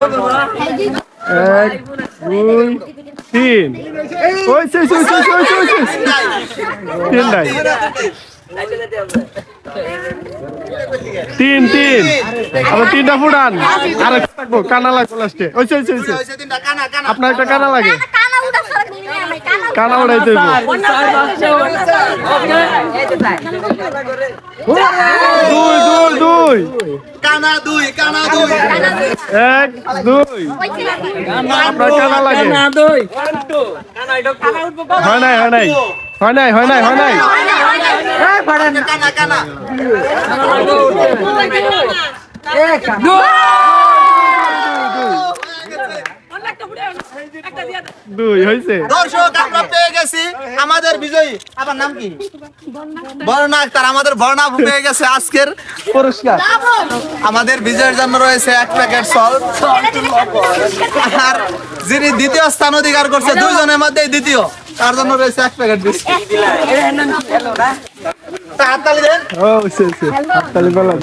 এক দুই তিন ওই শেষ ওই শেষ ওই শেষ, তিন নাই তিন তিন তিনটা ফুটান আর কানা লাগবো লাস্টে ওই শেষ আপনার একটা কানা লাগে কানা কানা উড়াইতে হইবো। দুই দুই দুই। কানা দুই কানা দুই এক দুই। আপনার কানা লাগে? হয় নাই হয় নাই। হয় নাই হয় নাই হয় নাই। কানা কানা। দুই। হয়েছে দর্শক আমরা পেয়ে গেছি আমাদের বিজয়ী। আবার নাম কি? বর্ণা আক্তার আমাদের বর্ণা পেয়ে গেছে আজকের পুরস্কার। আমাদের বিজয়ের জন্য রয়েছে এক প্যাকেট সল্ট আর যিনি দ্বিতীয় স্থান অধিকার করছে দুইজনের মধ্যে দ্বিতীয়। তার জন্য রয়েছে এক প্যাকেট বিস্কিট হাততালি দেন। হাততালি বলা